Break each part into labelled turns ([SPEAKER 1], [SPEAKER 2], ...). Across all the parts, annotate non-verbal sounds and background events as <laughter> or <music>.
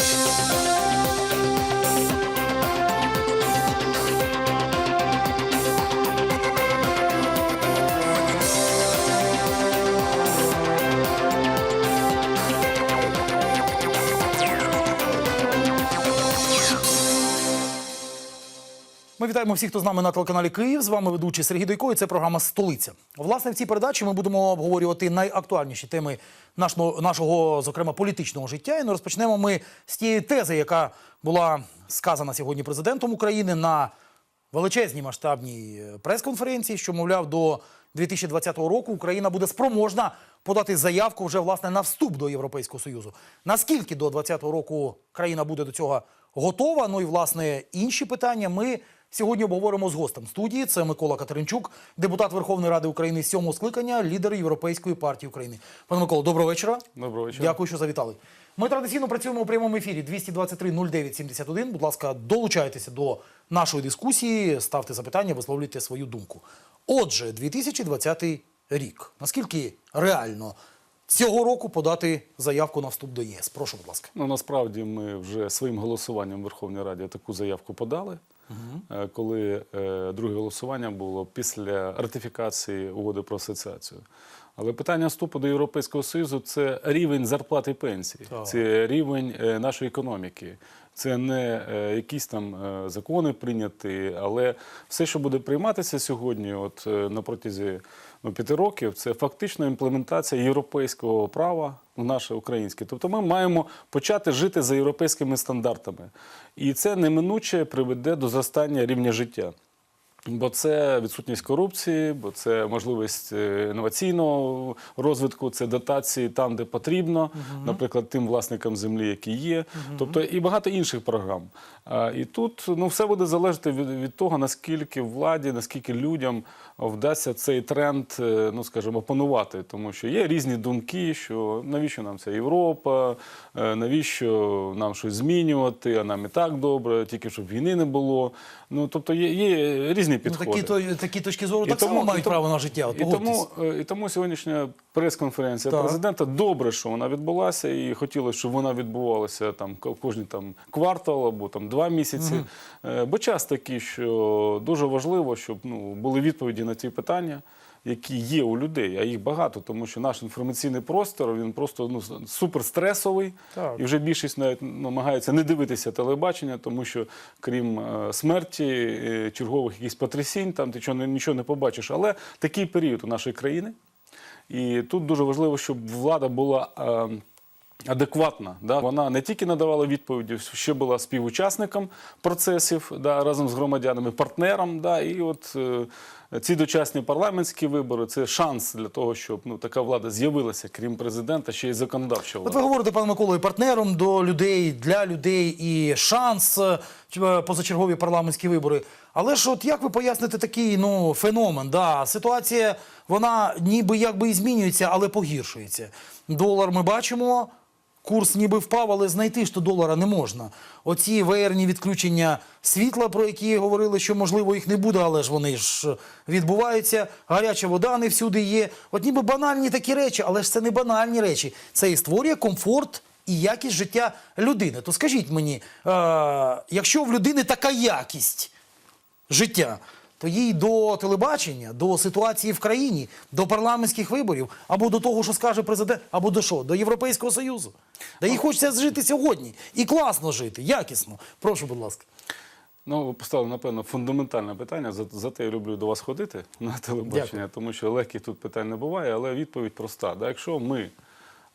[SPEAKER 1] Ми вітаємо всіх, хто з нами на телеканалі Київ. З вами ведучий Сергій Дойко. і Це програма Столиця. Власне, в цій передачі ми будемо обговорювати найактуальніші теми нашого, нашого, зокрема, політичного життя. І ну, розпочнемо ми з тієї тези, яка була сказана сьогодні президентом України на величезній масштабній е, прес-конференції, що мовляв до 2020 року Україна буде спроможна подати заявку вже власне на вступ до Європейського союзу. Наскільки до 2020 року країна буде до цього готова? Ну і власне інші питання ми. Сьогодні обговоримо з гостем студії. Це Микола Катеринчук, депутат Верховної Ради України сьомого скликання, лідер Європейської партії України. Пане Миколо, доброго вечора.
[SPEAKER 2] Доброго вечора.
[SPEAKER 1] Дякую, що завітали. Ми традиційно працюємо у прямому ефірі 223 09 71. Будь ласка, долучайтеся до нашої дискусії, ставте запитання, висловлюйте свою думку. Отже, 2020 рік. Наскільки реально цього року подати заявку на вступ до ЄС? Прошу, будь ласка.
[SPEAKER 2] Ну насправді ми вже своїм голосуванням в Верховній Раді таку заявку подали. Е, Коли е, друге голосування було після ратифікації угоди про асоціацію. Але питання вступу до Європейського Союзу це рівень зарплати і пенсії,
[SPEAKER 1] Так.
[SPEAKER 2] це рівень е, нашої економіки. Це не якісь там закони прийняті, але все, що буде прийматися сьогодні, от на протязі п'яти років, це фактично імплементація європейського права в наше українське. Тобто ми маємо почати жити за європейськими стандартами. І це неминуче приведе до зростання рівня життя. Бо це відсутність корупції, бо це можливість е, інноваційного розвитку, це дотації там, де потрібно, наприклад, тим власникам землі, які є, тобто і багато інших програм. А, І тут ну все буде залежати від, від того, наскільки владі, наскільки людям вдасться цей тренд, е, ну скажімо, опанувати, тому що є різні думки, що навіщо нам ця Європа, е, навіщо нам щось змінювати, а нам і так добре, тільки щоб війни не було. Ну тобто є, є різні
[SPEAKER 1] Ну, такі, то, такі точки зору
[SPEAKER 2] І
[SPEAKER 1] так
[SPEAKER 2] тому-
[SPEAKER 1] само мають
[SPEAKER 2] тому-
[SPEAKER 1] право на життя. От
[SPEAKER 2] І тому, е, і тому сьогоднішня прес-конференція президента добре, що вона відбулася, і хотілося, щоб вона відбувалася там ко- кожні там квартал або там два місяці. Е, Бо час такий, що дуже важливо, щоб ну були відповіді на ті питання. Які є у людей, а їх багато, тому що наш інформаційний простір він просто ну суперстресовий,
[SPEAKER 1] Так.
[SPEAKER 2] і вже більшість навіть намагається не дивитися телебачення, тому що крім е, смерті, е, чергових якихось потрясінь, там ти чого, нічого не побачиш. Але такий період у нашої країни. І тут дуже важливо, щоб влада була. е, Адекватна, да вона не тільки надавала відповіді, ще була співучасником процесів да, разом з громадянами, партнером. Да, і от е, ці дочасні парламентські вибори це шанс для того, щоб ну така влада з'явилася, крім президента, ще й законодавча
[SPEAKER 1] От ви говорите, пане Миколо, і партнером до людей, для людей і шанс е, позачергові парламентські вибори. Але ж от як ви поясните такий ну, феномен? Да, ситуація, вона ніби якби і змінюється, але погіршується. Долар ми бачимо. Курс ніби впав, але знайти ж то долара не можна. Оці веєрні відключення світла, про які говорили, що можливо їх не буде, але ж вони ж відбуваються. Гаряча вода не всюди є. От ніби банальні такі речі, але ж це не банальні речі. Це і створює комфорт і якість життя людини. То скажіть мені, е, якщо в людини така якість життя, то їй до телебачення, до ситуації в країні, до парламентських виборів, або до того, що скаже президент, або до що? До Європейського Союзу. Да їй хочеться жити сьогодні. І класно жити, якісно. Прошу, будь ласка.
[SPEAKER 2] Ну, ви поставили, напевно, фундаментальне питання. За, зате я люблю до вас ходити <laughs> на телебачення,
[SPEAKER 1] Дякую.
[SPEAKER 2] тому що легких тут питань не буває, але відповідь проста. Да? Якщо ми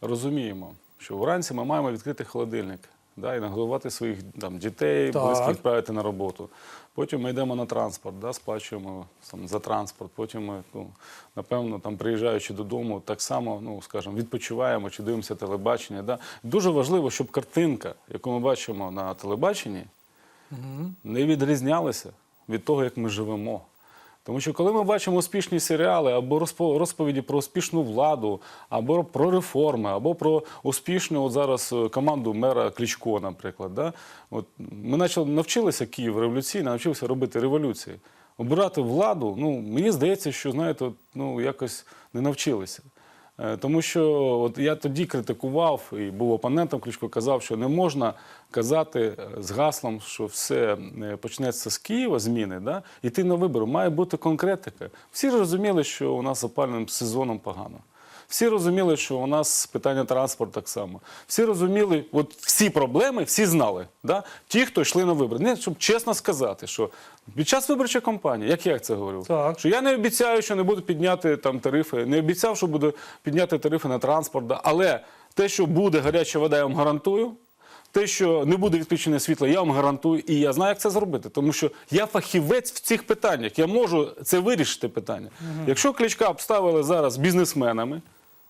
[SPEAKER 2] розуміємо, що вранці ми маємо відкрити холодильник да, і нагодувати своїх там, дітей,
[SPEAKER 1] Так.
[SPEAKER 2] близьких відправити на роботу. Потім ми йдемо на транспорт, да, сплачуємо там, за транспорт. Потім ми, ну, напевно, там, приїжджаючи додому, так само, ну, скажімо, відпочиваємо чи дивимося телебачення. Да. Дуже важливо, щоб картинка, яку ми бачимо на телебаченні, не відрізнялися від того, як ми живемо. Тому що коли ми бачимо успішні серіали або розповіді про успішну владу, або про реформи, або про успішну от зараз е, команду мера Кличко, наприклад, да? от ми навчилися Київ революційно, навчилися робити революції. Обирати владу, ну мені здається, що знаєте, ну якось не навчилися. Е, Тому що от я тоді критикував і був опонентом Кличко, казав, що не можна казати е, з гаслом, що все е, почнеться з Києва, зміни, да? йти на вибори. Має бути конкретика. Всі розуміли, що у нас опальним сезоном погано. Всі розуміли, що у нас питання транспорту так само. Всі розуміли, от всі проблеми, всі знали. Да? Ті, хто йшли на вибори. Не, щоб чесно сказати, що під час виборчої кампанії, як я це говорив,
[SPEAKER 1] Так.
[SPEAKER 2] що я не обіцяю, що не буду підняти там тарифи, не обіцяв, що буду підняти тарифи на транспорт. да. Але те, що буде гаряча вода, я вам гарантую. Те, що не буде відключене світло, я вам гарантую, і я знаю, як це зробити. Тому що я фахівець в цих питаннях. Я можу це вирішити питання. Якщо кличка обставили зараз бізнесменами,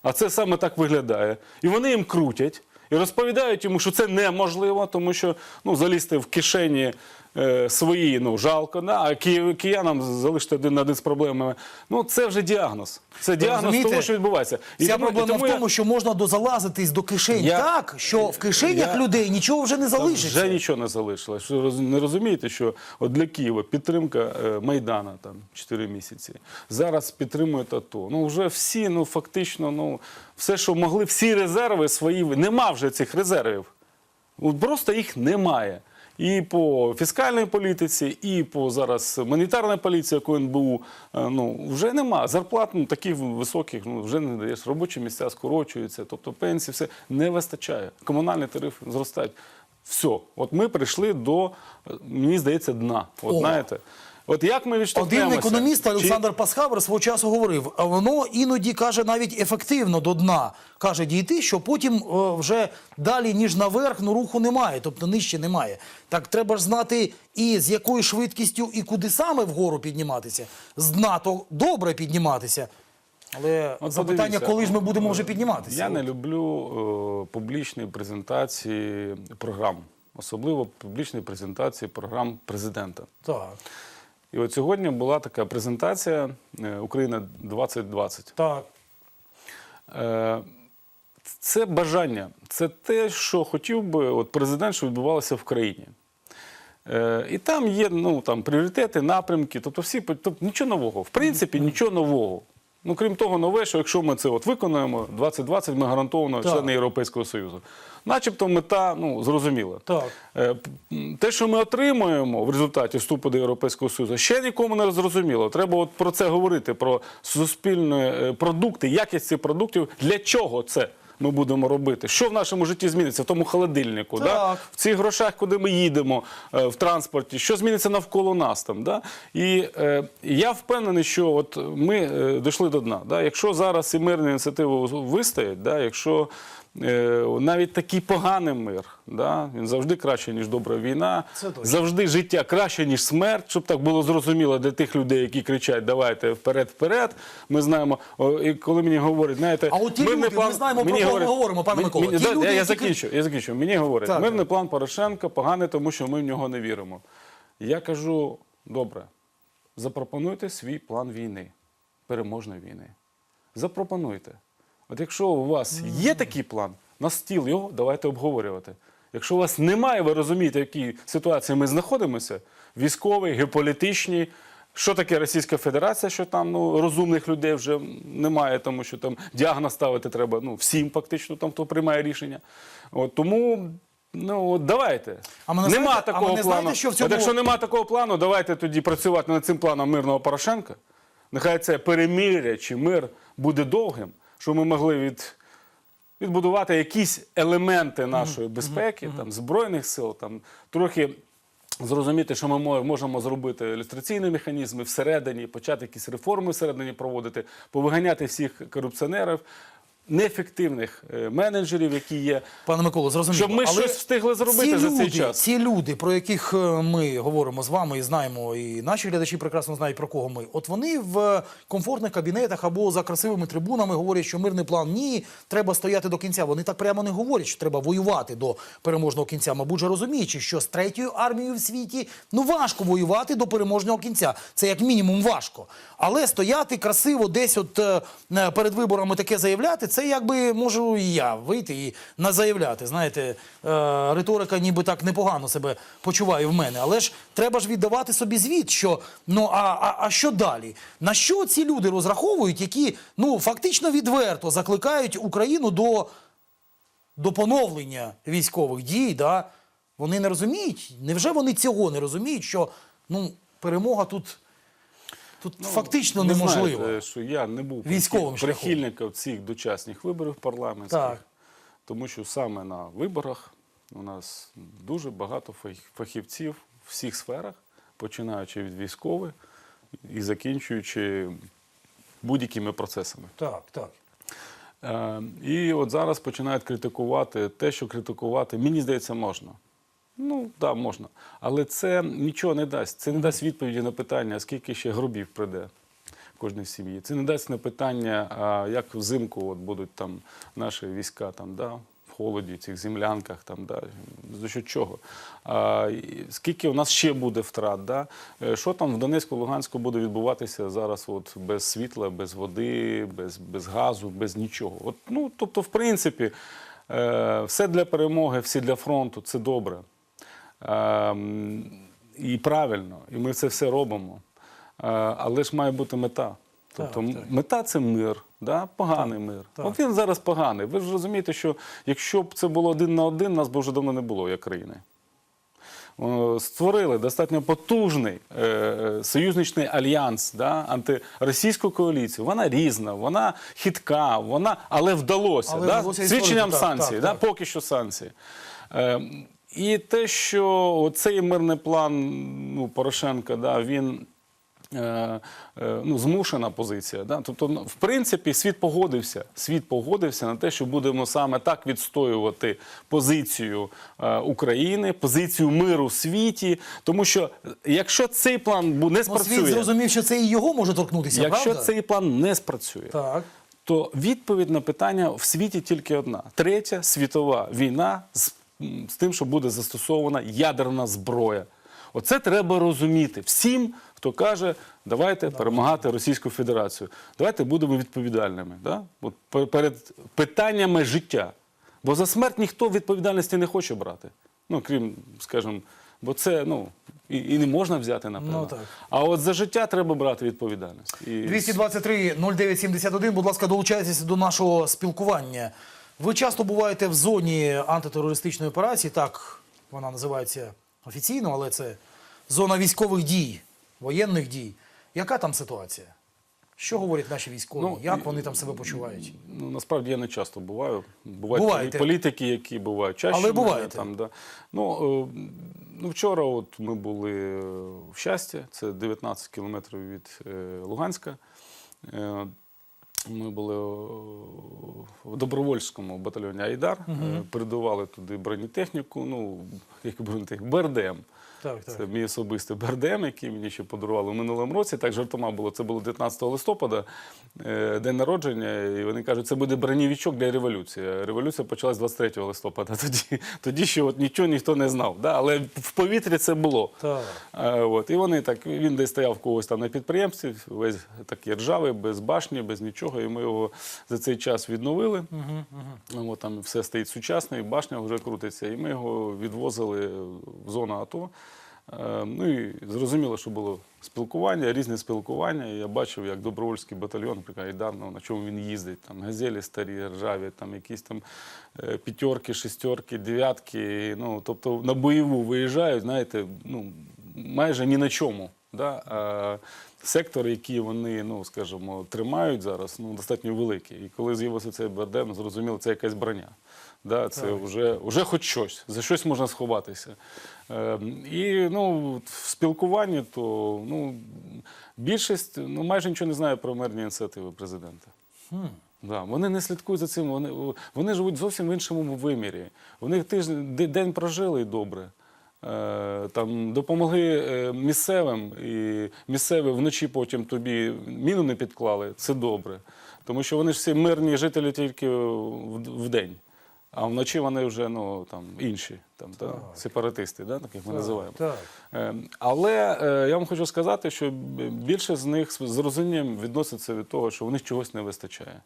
[SPEAKER 2] а це саме так виглядає, і вони їм крутять і розповідають йому, що це неможливо, тому що ну, залізти в кишені е, свої ну, жалко, да? а ки- киянам залишити один на один з проблемами. Ну, це вже діагноз. Це діагноз
[SPEAKER 1] розумієте?
[SPEAKER 2] того, що відбувається.
[SPEAKER 1] Ця
[SPEAKER 2] тому-
[SPEAKER 1] проблема
[SPEAKER 2] тому
[SPEAKER 1] в
[SPEAKER 2] я-
[SPEAKER 1] тому, що можна дозалазитись до кишень
[SPEAKER 2] Я-
[SPEAKER 1] так, що в кишенях
[SPEAKER 2] Я-
[SPEAKER 1] людей нічого вже не
[SPEAKER 2] Там
[SPEAKER 1] залишиться.
[SPEAKER 2] Вже нічого не залишилось. Що роз- не розумієте, що от для Києва підтримка е, Майдана там 4 місяці. Зараз підтримують АТО. Ну вже всі, ну фактично, ну все, що могли, всі резерви свої. Нема вже цих резервів. От Просто їх немає. І по фіскальній політиці, і по зараз монетарній поліції, яку НБУ, е, ну вже нема. Зарплат ну, таких високих ну, вже не даєш. Робочі місця скорочуються, тобто пенсії все не вистачає. Комунальні тарифи зростають. Все, от ми прийшли до, е, мені здається, дна. От
[SPEAKER 1] О.
[SPEAKER 2] знаєте, от як ми відштовхнемося?
[SPEAKER 1] Один економіст
[SPEAKER 2] Чи-
[SPEAKER 1] Олександр Пасхавер свого часу говорив, воно іноді каже навіть ефективно до дна. Каже дійти, що потім е, вже далі, ніж наверх, ну руху немає, тобто нижче немає. Так треба ж знати і з якою швидкістю, і куди саме вгору підніматися. З дна то добре підніматися. Але
[SPEAKER 2] От
[SPEAKER 1] запитання,
[SPEAKER 2] подивіться,
[SPEAKER 1] коли ж ми будемо вже підніматися?
[SPEAKER 2] Я не люблю е, публічні презентації програм, особливо публічні презентації програм президента.
[SPEAKER 1] Так,
[SPEAKER 2] І от сьогодні була така презентація е, Україна 2020.
[SPEAKER 1] так.
[SPEAKER 2] Е, Це бажання, це те, що хотів би от президент, що відбувалося в країні. Е, І там є ну, там, пріоритети, напрямки, тобто всі тобто, нічого нового. В принципі, нічого нового. Ну, крім того, нове, що якщо ми це от виконуємо, 2020 ми гарантовано
[SPEAKER 1] Так.
[SPEAKER 2] члени Європейського Союзу. Начебто мета ну, зрозуміла.
[SPEAKER 1] Так.
[SPEAKER 2] Е, Те, що ми отримуємо в результаті вступу до Європейського Союзу, ще нікому не зрозуміло. Треба от про це говорити, про суспільні е, продукти, якість цих продуктів. Для чого це ми будемо робити? Що в нашому житті зміниться? В тому холодильнику, да? В цих грошах, куди ми їдемо е, в транспорті, що зміниться навколо нас там. Да? І е, я впевнений, що от ми е, дійшли до дна. Да? Якщо зараз і мирні ініціативи вистоять, да? якщо навіть такий поганий мир, да? він завжди краще, ніж добра війна, завжди життя краще, ніж смерть, щоб так було зрозуміло для тих людей, які кричать, давайте вперед, вперед. Ми знаємо, о, і коли мені говорять, знаєте,
[SPEAKER 1] А от ті люди, ми знаємо, про кого ми говоримо, пане Микола.
[SPEAKER 2] мені-
[SPEAKER 1] Ті
[SPEAKER 2] да,
[SPEAKER 1] люди,
[SPEAKER 2] я, я закінчу, я закінчу. Мені говорять,
[SPEAKER 1] Так,
[SPEAKER 2] мирний
[SPEAKER 1] так.
[SPEAKER 2] план Порошенка поганий, тому що ми в нього не віримо. Я кажу, добре, запропонуйте свій план війни, переможної війни. Запропонуйте. От якщо у вас є такий план, на стіл його давайте обговорювати. Якщо у вас немає, ви розумієте, в якій ситуації ми знаходимося, військовій, геополітичній, що таке Російська Федерація, що там ну, розумних людей вже немає, тому що там діагноз ставити треба ну, всім, фактично, там, хто приймає рішення. От, тому ну, от давайте.
[SPEAKER 1] А мене
[SPEAKER 2] нема
[SPEAKER 1] знаєте- а
[SPEAKER 2] такого
[SPEAKER 1] мене
[SPEAKER 2] плану.
[SPEAKER 1] знаєте, що в цьому-
[SPEAKER 2] От якщо нема такого плану, давайте тоді працювати над цим планом мирного Порошенка. Нехай це перемир'я чи мир буде довгим, щоб ми могли від, відбудувати якісь елементи нашої безпеки, там, збройних сил, там, трохи зрозуміти, що ми можемо зробити ілюстраційні механізми всередині, почати якісь реформи всередині проводити, повиганяти всіх корупціонерів, неефективних е, менеджерів, які є.
[SPEAKER 1] Пане Миколо, зрозуміло.
[SPEAKER 2] Щоб ми щось встигли зробити
[SPEAKER 1] ці
[SPEAKER 2] за
[SPEAKER 1] люди,
[SPEAKER 2] час.
[SPEAKER 1] Ці люди, про яких е, ми говоримо з вами і знаємо, і наші глядачі прекрасно знають про кого ми. От вони в комфортних кабінетах або за красивими трибунами говорять, що мирний план ні, треба стояти до кінця. Вони так прямо не говорять, що треба воювати до переможного кінця. Мабуть, же розуміючи, що з третьою армією в світі ну важко воювати до переможного кінця. Це як мінімум важко. Але стояти красиво десь, от е, перед виборами таке заявляти, це якби можу і я вийти і назаявляти. Знаєте, е, риторика ніби так непогано себе почуває в мене. Але ж треба ж віддавати собі звіт, що ну а, а, а що далі? На що ці люди розраховують, які ну фактично відверто закликають Україну до, до поновлення військових дій? Да? Вони не розуміють. Невже вони цього не розуміють, що ну, перемога тут, тут фактично
[SPEAKER 2] Ви
[SPEAKER 1] неможлива?
[SPEAKER 2] знаєте, що я не був
[SPEAKER 1] Військовим
[SPEAKER 2] прихильником цих дочасних виборів парламентських,
[SPEAKER 1] Так.
[SPEAKER 2] тому що саме на виборах у нас дуже багато фахівців в всіх сферах, починаючи від військових і закінчуючи будь-якими процесами.
[SPEAKER 1] Так, так.
[SPEAKER 2] Е, І от зараз починають критикувати те, що критикувати, мені здається, можна. Ну, так, можна. Але це нічого не дасть. Це не дасть відповіді на питання, скільки ще гробів прийде в кожній сім'ї. Це не дасть на питання, а як взимку от будуть там наші війська там, да, в холоді, цих землянках, там, да, за що чого. А, скільки у нас ще буде втрат? Да? Е, Що там в Донецьку, Луганську буде відбуватися зараз от, без світла, без води, без, без газу, без нічого. От, ну, тобто, в принципі, е, все для перемоги, все для фронту це добре. Ем, І правильно, і ми це все робимо. Е, Але ж має бути мета. Тобто
[SPEAKER 1] Так, так.
[SPEAKER 2] мета це мир, да? поганий мир.
[SPEAKER 1] так.
[SPEAKER 2] От він зараз поганий. Ви ж розумієте, що якщо б це було один на один, нас б вже давно не було як країни. Створили достатньо потужний е, е, союзничний альянс, да, антиросійську коаліцію. Вона різна, вона хитка, вона, але вдалося.
[SPEAKER 1] Але
[SPEAKER 2] да?
[SPEAKER 1] вдалося
[SPEAKER 2] Свідченням
[SPEAKER 1] так,
[SPEAKER 2] санкцій,
[SPEAKER 1] так,
[SPEAKER 2] да?
[SPEAKER 1] так.
[SPEAKER 2] поки що санкції. Е, і те, що цей мирний план ну, Порошенка, да, він. е, е, Ну, змушена позиція. Да? Тобто, ну, в принципі, світ погодився. Світ погодився на те, що будемо саме так відстоювати позицію е, України, позицію миру в світі. Тому що якщо цей план не
[SPEAKER 1] Ну, світ зрозумів, що це і його може торкнутися,
[SPEAKER 2] якщо
[SPEAKER 1] правда?
[SPEAKER 2] цей план не спрацює,
[SPEAKER 1] Так.
[SPEAKER 2] то відповідь на питання в світі тільки одна: третя світова війна з, з тим, що буде застосована ядерна зброя. Оце треба розуміти всім, хто каже, давайте перемагати Російську Федерацію. Давайте будемо відповідальними. Да? От пе- перед питаннями життя. Бо за смерть ніхто відповідальності не хоче брати. Ну, крім, скажімо, бо це ну, і, і не можна взяти, напевно.
[SPEAKER 1] Ну, так.
[SPEAKER 2] А от за життя треба брати відповідальність. І
[SPEAKER 1] 223 0971, будь ласка, долучайтеся до нашого спілкування. Ви часто буваєте в зоні антитерористичної операції, так вона називається офіційно, але це зона військових дій, воєнних дій. Яка там ситуація? Що говорять наші військові?
[SPEAKER 2] Ну,
[SPEAKER 1] Як вони там себе почувають?
[SPEAKER 2] Ну, насправді я не часто буваю. Бувають
[SPEAKER 1] Буваєте.
[SPEAKER 2] політики, які бувають чаще.
[SPEAKER 1] Але буваєте.
[SPEAKER 2] Там, да. ну, е, ну, вчора от ми були е, в Щасті, це 19 кілометрів від е, Луганська. Е, Ми були в добровольському батальйоні Айдар, угу. передавали туди бронетехніку, ну, як бронетехніку, БРДМ.
[SPEAKER 1] Так, так.
[SPEAKER 2] Це мій особистий БРДМ, який мені ще подарували в минулому році. Так жартома було. Це було 19 листопада, е, день народження. І вони кажуть, це буде бронєвічок для революції. Революція почалась 23 листопада. <laughs> Тоді, тоді ще от нічого ніхто не знав. Да? Але в повітрі це було.
[SPEAKER 1] Так.
[SPEAKER 2] Е, От. І вони так, він десь стояв когось там на підприємстві, весь такий ржавий, без башні, без нічого. І ми його за цей час відновили. Ну, От, там все стоїть сучасно, і башня вже крутиться. І ми його відвозили в зону АТО. Е, Ну і зрозуміло, що було спілкування, різне спілкування. І я бачив, як добровольський батальйон, наприклад, на чому він їздить. Там газелі старі, ржаві, там якісь там е, п'ятерки, шестерки, дев'ятки. Ну, тобто на бойову виїжджають, знаєте, ну, майже ні на чому. Да? А сектори, які вони, ну, скажімо, тримають зараз, ну, достатньо великі. І коли з'явився цей БРДМ, зрозуміло, це якась броня. Да, це вже, вже хоч щось, за щось можна сховатися. Е, і ну, в спілкуванні, то ну, більшість ну, майже нічого не знає про мирні ініціативи президента. Да, вони не слідкують за цим, вони, вони живуть зовсім в іншому вимірі. Вони тиждень день прожили і добре. Е, там допомогли е, місцевим, і місцеві вночі потім тобі міну не підклали. Це добре. Тому що вони ж всі мирні жителі тільки в день. А вночі вони вже ну, там, інші, там, та, сепаратисти, да, так як ми називаємо.
[SPEAKER 1] Так.
[SPEAKER 2] Е, Але е, я вам хочу сказати, що більше з них з розумінням відноситься від того, що у них чогось не вистачає.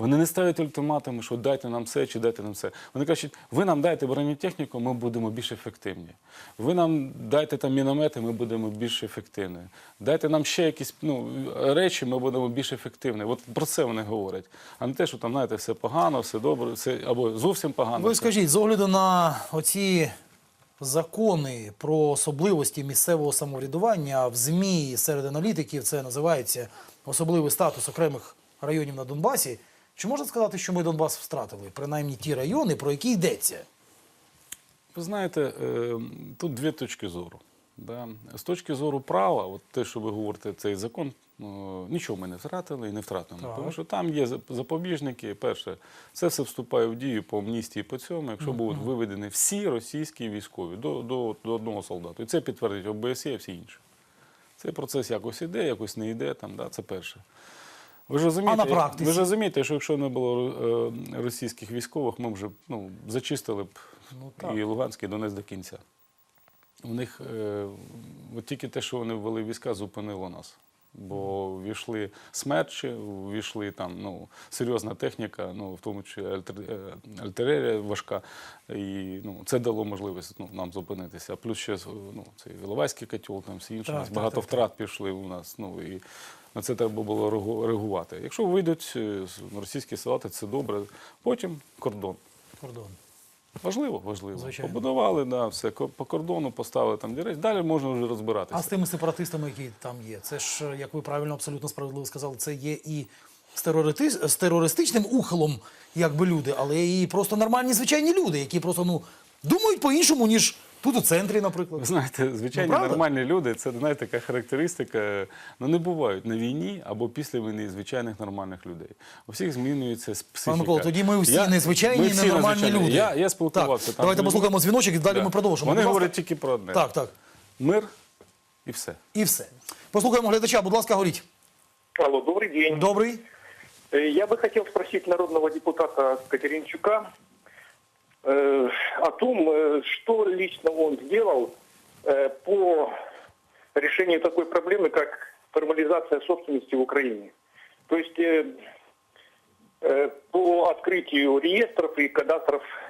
[SPEAKER 2] Вони не ставлять ультиматуми, що дайте нам це чи дайте нам це. Вони кажуть, ви нам дайте бронетехніку, ми будемо більш ефективні. Ви нам дайте там міномети, ми будемо більш ефективні. Дайте нам ще якісь ну, речі, ми будемо більш ефективні. От про це вони говорять. А не те, що там, знаєте, все погано, все добре, все або зовсім погано.
[SPEAKER 1] Ви скажіть, з огляду на оці закони про особливості місцевого самоврядування в ЗМІ серед аналітиків це називається особливий статус окремих районів на Донбасі. Чи можна сказати, що ми Донбас втратили? Принаймні ті райони, про які йдеться?
[SPEAKER 2] Ви знаєте, е, тут дві точки зору. Да. З точки зору права, от те, що ви говорите, цей закон, ну, нічого ми не втратили і не втратимо.
[SPEAKER 1] Так.
[SPEAKER 2] Тому що там є запобіжники. Перше, це все вступає в дію по амністії по цьому, якщо будуть виведені всі російські військові до, до, до одного солдата. І це підтвердить ОБСЄ і всі інші. Цей процес якось іде, якось не йде. Там, да, це перше. Ви ж розумієте,
[SPEAKER 1] А на практиці?
[SPEAKER 2] ви ж розумієте, що якщо не було е, російських військових, ми вже ну, зачистили б
[SPEAKER 1] Ну, так.
[SPEAKER 2] і Луганський і Донець до кінця. У них е, от тільки те, що вони ввели війська, зупинило нас. Бо війшли смерчі, війшли там ну, серйозна техніка, ну, в тому числі альтер- е, важка. І ну, це дало можливість ну, нам зупинитися. Плюс ще ну, цей Іловайський котел, там всі інші.
[SPEAKER 1] Так, так,
[SPEAKER 2] багато
[SPEAKER 1] так, так.
[SPEAKER 2] втрат пішли у нас. Ну, і на це треба було реагу- реагувати. Якщо вийдуть е, російські солдати, це добре. Потім кордон.
[SPEAKER 1] Кордон.
[SPEAKER 2] Важливо, важливо.
[SPEAKER 1] Звичайно.
[SPEAKER 2] Побудували, да, все по кордону поставили там дірець. Далі можна вже розбиратися.
[SPEAKER 1] А з тими сепаратистами, які там є, це ж, як ви правильно, абсолютно справедливо сказали, це є і з, терорити- з терористичним ухилом, якби люди, але і просто нормальні звичайні люди, які просто ну думають по-іншому, ніж тут у центрі,
[SPEAKER 2] Ви
[SPEAKER 1] наприклад.
[SPEAKER 2] знаєте, звичайні
[SPEAKER 1] Ну, правда?
[SPEAKER 2] нормальні люди, це знаєте, така характеристика. Ну не бувають на війні або після війни звичайних нормальних людей. У всіх змінюється с- психіка.
[SPEAKER 1] Микола, тоді ми всі
[SPEAKER 2] Я-
[SPEAKER 1] незвичайні,
[SPEAKER 2] ми всі
[SPEAKER 1] ненормальні
[SPEAKER 2] незвичайні.
[SPEAKER 1] люди.
[SPEAKER 2] Я, я спілкувався
[SPEAKER 1] так,
[SPEAKER 2] там.
[SPEAKER 1] Давайте
[SPEAKER 2] з людьми.
[SPEAKER 1] послухаємо дзвіночок і далі
[SPEAKER 2] Да.
[SPEAKER 1] ми продовжимо.
[SPEAKER 2] Вони
[SPEAKER 1] Будь ласка.
[SPEAKER 2] говорять тільки про одне.
[SPEAKER 1] Так, так.
[SPEAKER 2] Мир і все.
[SPEAKER 1] І все. Послухаємо глядача, будь ласка, говоріть.
[SPEAKER 3] Алло, добрый день.
[SPEAKER 1] Добрий.
[SPEAKER 3] Э, Я бы хотел спросить народного депутата Катеринчука э, о том, э, что лично он сделал э, по решению такой проблемы, как формализация собственности в Украине. То есть э, э, по открытию реестров и кадастров э,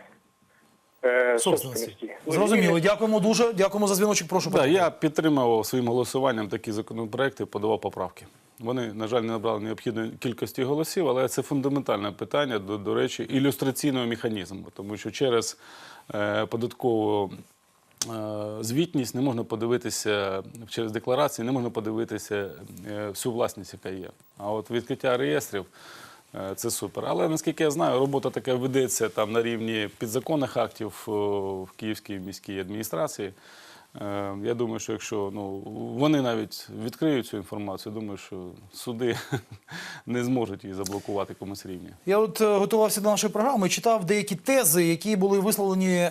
[SPEAKER 1] Собственності.
[SPEAKER 3] собственности. Ну,
[SPEAKER 1] Зрозуміло. Дякуємо дуже. Дякуємо за дзвіночок. Прошу.
[SPEAKER 2] Да, я підтримував своїм голосуванням такі законопроекти, подавав поправки. Вони, на жаль, не набрали необхідної кількості голосів, але це фундаментальне питання, до, до речі, ілюстраційного механізму, тому що через е, податкову е, звітність не можна подивитися через декларації, не можна подивитися е, всю власність, яка є. А от відкриття реєстрів. Е, Це супер. Але наскільки я знаю, робота така ведеться там на рівні підзаконних актів в Київській міській адміністрації. Е, Я думаю, що якщо ну, вони навіть відкриють цю інформацію, думаю, що суди <laughs> не зможуть її заблокувати комусь рівні.
[SPEAKER 1] Я от е, готувався до нашої програми, читав деякі тези, які були висловлені е,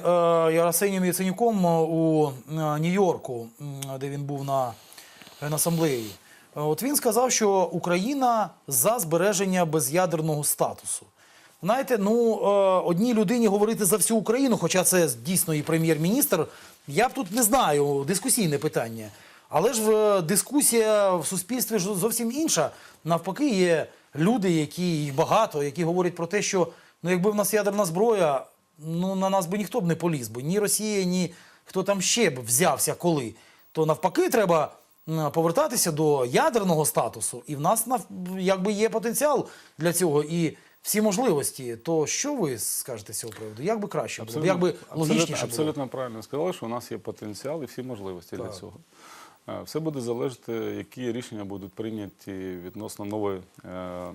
[SPEAKER 1] Яценюком е, у е, Нью-Йорку, де він був на Генасамблеї. Е, От він сказав, що Україна за збереження без'ядерного статусу. Знаєте, ну е, одній людині говорити за всю Україну, хоча це дійсно і прем'єр-міністр, я б тут не знаю, дискусійне питання. Але ж е, дискусія в суспільстві зовсім інша. Навпаки, є люди, які їх багато, які говорять про те, що ну, якби в нас ядерна зброя, ну на нас би ніхто б не поліз би. Ні Росія, ні хто там ще б взявся коли. То навпаки, треба повертатися до ядерного статусу. І в нас якби є потенціал для цього і всі можливості. То що ви скажете з цього приводу? Як би краще було? Як би логічніше
[SPEAKER 2] абсолютно,
[SPEAKER 1] було?
[SPEAKER 2] абсолютно правильно сказали, що у нас є потенціал і всі можливості для цього. Е, Все буде залежати, які рішення будуть прийняті відносно нової е,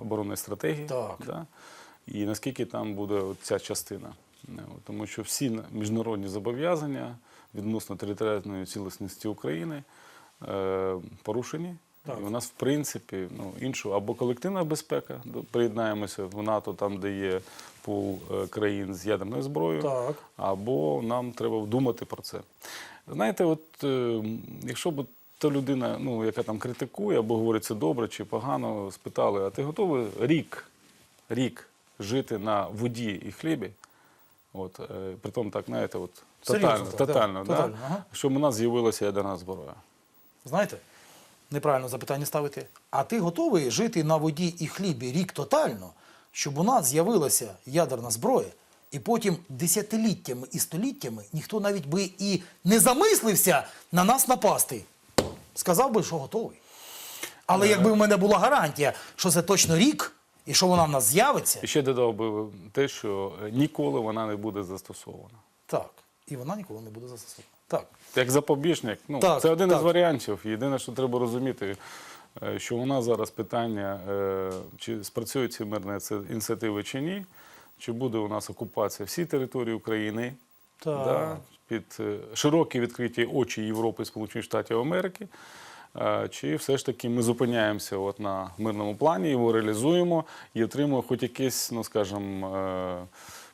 [SPEAKER 2] оборонної стратегії.
[SPEAKER 1] Так.
[SPEAKER 2] Да? І наскільки там буде ця частина. Е, Тому що всі міжнародні зобов'язання відносно територіальної цілісності України е, порушені.
[SPEAKER 1] Так.
[SPEAKER 2] І у нас, в принципі, ну, іншого або колективна безпека, приєднаємося в НАТО, там, де є пул е, країн з ядерною зброєю,
[SPEAKER 1] Так.
[SPEAKER 2] або нам треба вдумати про це. Знаєте, от е, якщо б та людина, ну, яка там критикує, або говорить це добре чи погано, спитали, а ти готовий рік, рік жити на воді і хлібі? От, е, притом так, знаєте, от,
[SPEAKER 1] Серйозно
[SPEAKER 2] тотально,
[SPEAKER 1] да,
[SPEAKER 2] тотально, да,
[SPEAKER 1] тотально, ага.
[SPEAKER 2] щоб у нас з'явилася ядерна зброя.
[SPEAKER 1] Знаєте? неправильно запитання ставити. А ти готовий жити на воді і хлібі рік тотально, щоб у нас з'явилася ядерна зброя, і потім десятиліттями і століттями ніхто навіть би і не замислився на нас напасти. Сказав би, що готовий. Але якби в мене була гарантія, що це точно рік, і що вона в нас з'явиться,
[SPEAKER 2] І ще додав би те, що ніколи вона не буде застосована.
[SPEAKER 1] так. І вона ніколи не буде застосована. Так.
[SPEAKER 2] Як запобіжник, ну
[SPEAKER 1] Так,
[SPEAKER 2] це один
[SPEAKER 1] так.
[SPEAKER 2] із варіантів. Єдине, що треба розуміти, е, що у нас зараз питання, е, чи спрацюють ці мирні ініціативи чи ні, чи буде у нас окупація всій території України,
[SPEAKER 1] Так.
[SPEAKER 2] да, під е, широкі відкриті очі Європи і Сполучених Штатів Америки. Е, Чи все ж таки ми зупиняємося от на мирному плані, його реалізуємо і отримуємо хоч якийсь, ну скажімо, е,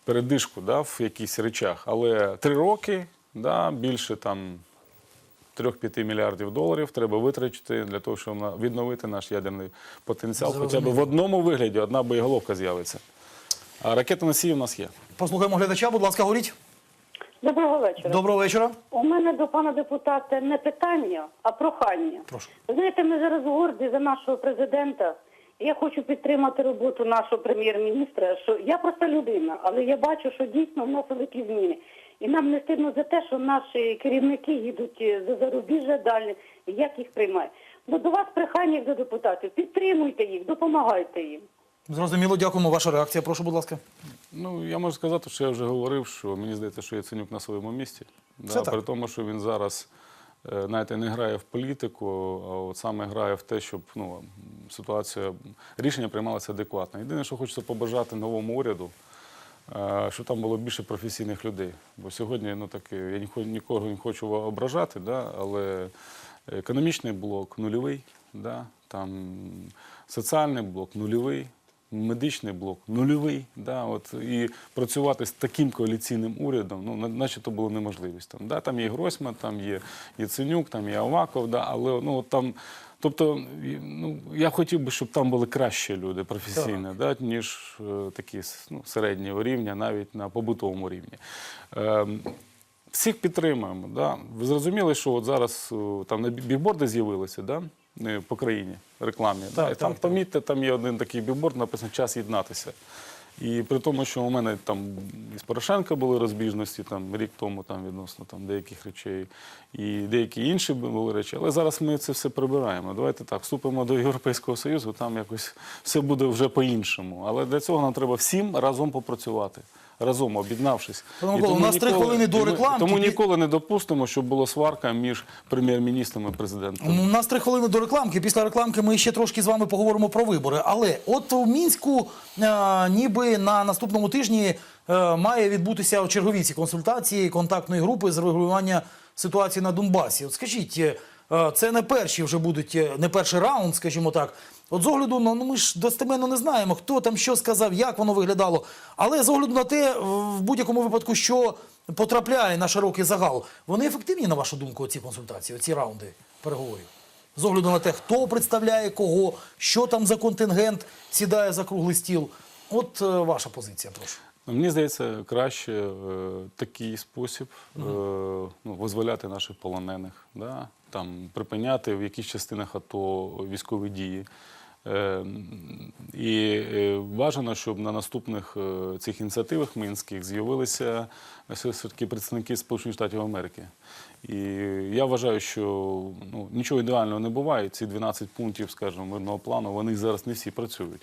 [SPEAKER 2] передишку да, в якихось речах. Але три роки, да, більше там 3-5 мільярдів доларів треба витрачити для того, щоб відновити наш ядерний потенціал. Хоча б в одному вигляді одна боєголовка з'явиться. А ракета носії в нас є.
[SPEAKER 1] Послухаємо глядача, будь ласка, говоріть.
[SPEAKER 4] Доброго вечора.
[SPEAKER 1] Доброго вечора.
[SPEAKER 4] У мене до пана депутата не питання, а прохання.
[SPEAKER 1] Прошу.
[SPEAKER 4] Ви знаєте, ми зараз горді за нашого президента. Я хочу підтримати роботу нашого прем'єр-міністра. Що я проста людина, але я бачу, що дійсно в нас великі зміни. І нам не стидно за те, що наші керівники їдуть е, за зарубіжжя далі, як їх приймають. Ну до вас прохання як до депутатів. Підтримуйте їх, допомагайте їм.
[SPEAKER 1] Зрозуміло, дякуємо. Ваша реакція. Прошу, будь ласка.
[SPEAKER 2] Ну, я можу сказати, що я вже говорив, що мені здається, що Яценюк на своєму місці. Да,
[SPEAKER 1] так.
[SPEAKER 2] при тому, що він зараз е, знаєте, не грає в політику, а от саме грає в те, щоб ну, ситуація, рішення приймалося адекватно. Єдине, що хочеться побажати новому уряду, е, щоб там було більше професійних людей. Бо сьогодні ну, таки, я нікого не хочу ображати, да, але економічний блок нульовий, да, там соціальний блок нульовий. Медичний блок нульовий, да, от, і працювати з таким коаліційним урядом, ну, наче то було неможливість. Там, да, там є Гройсман, там є Яценюк, там є Аваков, да, але ну, от там, тобто, ну, я хотів би, щоб там були кращі люди професійні, да, ніж е, такі ну, середнього рівня, навіть на побутовому рівні. Ем, всіх підтримуємо. Да? Ви зрозуміли, що от зараз там на бі- бігборди з'явилися да? Е, по країні рекламні. да?
[SPEAKER 1] Так,
[SPEAKER 2] І там,
[SPEAKER 1] так,
[SPEAKER 2] помітьте, там є один такий бігборд, написано час єднатися. І при тому, що у мене там із Порошенка були розбіжності там рік тому там відносно там деяких речей, і деякі інші були речі. Але зараз ми це все прибираємо. Давайте так, вступимо до Європейського Союзу, там якось все буде вже по-іншому. Але для цього нам треба всім разом попрацювати. Разом об'єднавшись,
[SPEAKER 1] Пане Микола, у нас три хвилини до
[SPEAKER 2] і ми-
[SPEAKER 1] рекламки.
[SPEAKER 2] Тому ніколи не допустимо, щоб була сварка між прем'єр-міністром і президентом.
[SPEAKER 1] У нас три хвилини до рекламки. Після рекламки ми ще трошки з вами поговоримо про вибори. Але от у мінську, е, ніби на наступному тижні е, має відбутися чергові ці консультації контактної групи з регулювання ситуації на Донбасі. От скажіть, е, це не перші вже будуть, не перший раунд, скажімо так. От з огляду ну ми ж достеменно не знаємо, хто там що сказав, як воно виглядало. Але з огляду на те, в будь-якому випадку, що потрапляє на широкий загал, вони ефективні, на вашу думку, ці консультації, ці раунди переговорів? З огляду на те, хто представляє кого, що там за контингент сідає за круглий стіл. От е, ваша позиція, прошу.
[SPEAKER 2] Ну, Мені здається, краще е, такий спосіб е, ну, визволяти наших полонених, да? там, припиняти в якихось частинах АТО військові дії. Е, і е, бажано, щоб на наступних е, цих ініціативах мінських з'явилися все ж таки представники Сполучених Штатів Америки. І я вважаю, що ну, нічого ідеального не буває. Ці 12 пунктів, скажімо, мирного плану, вони зараз не всі працюють.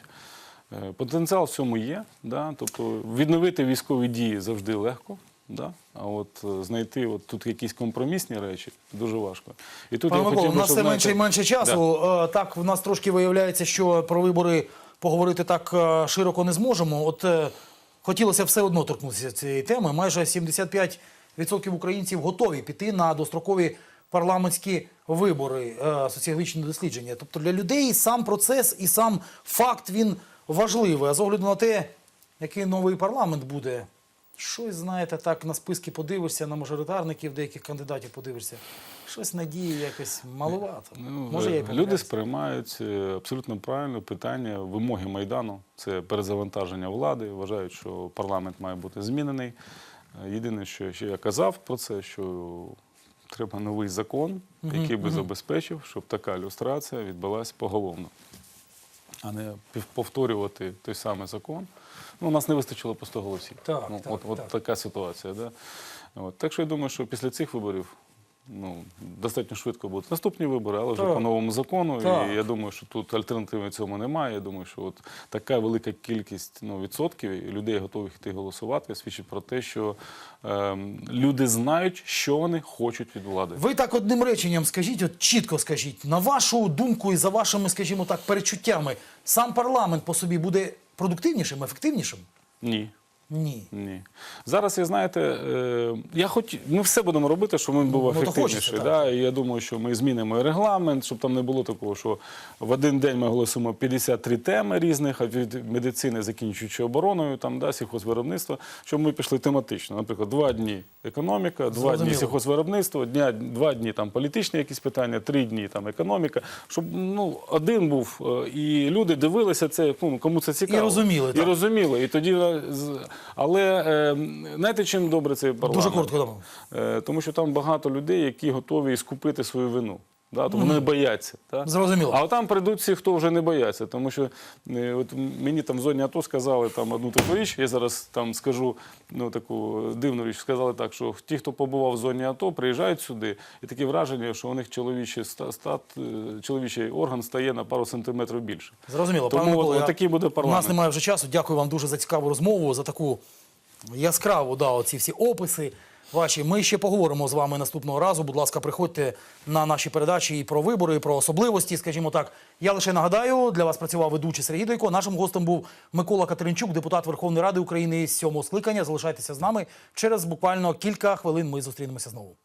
[SPEAKER 2] Е, Потенціал в цьому є, да? тобто відновити військові дії завжди легко. Да? А от е, знайти от тут якісь компромісні речі дуже важко. І тут
[SPEAKER 1] Пане
[SPEAKER 2] я
[SPEAKER 1] Микола, у нас все менше і менше часу. Е, Так, в нас трошки виявляється, що про вибори поговорити так широко не зможемо. От хотілося все одно торкнутися цієї теми. Майже 75% українців готові піти на дострокові парламентські вибори, е, соціологічні дослідження. Тобто для людей сам процес і сам факт він важливий. А з огляду на те, який новий парламент буде, щось, знаєте, так на списки подивишся, на мажоритарників деяких кандидатів подивишся. Щось надії якось маловато.
[SPEAKER 2] Ну,
[SPEAKER 1] Може, я й
[SPEAKER 2] люди сприймають е, абсолютно правильно питання вимоги Майдану. Це перезавантаження влади. Вважають, що парламент має бути змінений. Е, Єдине, що ще я казав про це, що треба новий закон, який би забезпечив, щоб така люстрація відбулася поголовно, а не повторювати той самий закон. Ну, у нас не вистачило по 100 голосів.
[SPEAKER 1] Так,
[SPEAKER 2] ну,
[SPEAKER 1] так,
[SPEAKER 2] от, от
[SPEAKER 1] так.
[SPEAKER 2] така ситуація. Да? От. Так що я думаю, що після цих виборів ну, достатньо швидко будуть наступні вибори, але вже по новому закону.
[SPEAKER 1] Так.
[SPEAKER 2] І я думаю, що тут альтернативи цьому немає. Я думаю, що от така велика кількість ну, відсотків людей готових йти голосувати, свідчить про те, що ем, люди знають, що вони хочуть від влади.
[SPEAKER 1] Ви так одним реченням скажіть, от чітко скажіть, на вашу думку і за вашими, скажімо так, перечуттями, сам парламент по собі буде продуктивнішим, ефективнішим?
[SPEAKER 2] Ні.
[SPEAKER 1] Ні.
[SPEAKER 2] Ні. Зараз, ви знаєте, е, я хоч... ми все будемо робити, щоб він був
[SPEAKER 1] Ну,
[SPEAKER 2] ефективніший.
[SPEAKER 1] хочеться,
[SPEAKER 2] да? І я думаю, що ми змінимо регламент, щоб там не було такого, що в один день ми голосуємо 53 теми різних, а від медицини, закінчуючи обороною, там, да, сільхозвиробництва, щоб ми пішли тематично. Наприклад, два дні економіка, два
[SPEAKER 1] Зрозуміло.
[SPEAKER 2] дні сільхозвиробництво, дня, два дні там політичні якісь питання, три дні там економіка. Щоб ну, один був, е, і люди дивилися це, ну, кому це цікаво.
[SPEAKER 1] І розуміли,
[SPEAKER 2] І
[SPEAKER 1] так.
[SPEAKER 2] розуміли. І тоді, е, але е, знаєте, чим добре цей парламент?
[SPEAKER 1] Дуже коротко.
[SPEAKER 2] Е, Тому що там багато людей, які готові скупити свою вину. Да, тому вони бояться. Та?
[SPEAKER 1] Зрозуміло.
[SPEAKER 2] А там прийдуть всі, хто вже не бояться. Тому що е, от мені там в зоні АТО сказали там одну таку річ, я зараз там скажу ну, таку дивну річ. Сказали так, що ті, хто побував в зоні АТО, приїжджають сюди, і таке враження, що у них чоловічий ста- стат, е, чоловічий орган стає на пару сантиметрів більше.
[SPEAKER 1] Зрозуміло.
[SPEAKER 2] Тому
[SPEAKER 1] Пане
[SPEAKER 2] от- от
[SPEAKER 1] я-
[SPEAKER 2] такий буде
[SPEAKER 1] У нас немає вже часу. Дякую вам дуже за цікаву розмову, за таку яскраву, да, оці всі описи ваші. Ми ще поговоримо з вами наступного разу. Будь ласка, приходьте на наші передачі і про вибори, і про особливості, скажімо так. Я лише нагадаю, для вас працював ведучий Сергій Дойко. Нашим гостем був Микола Катеринчук, депутат Верховної Ради України з сьомого скликання. Залишайтеся з нами. Через буквально кілька хвилин ми зустрінемося знову.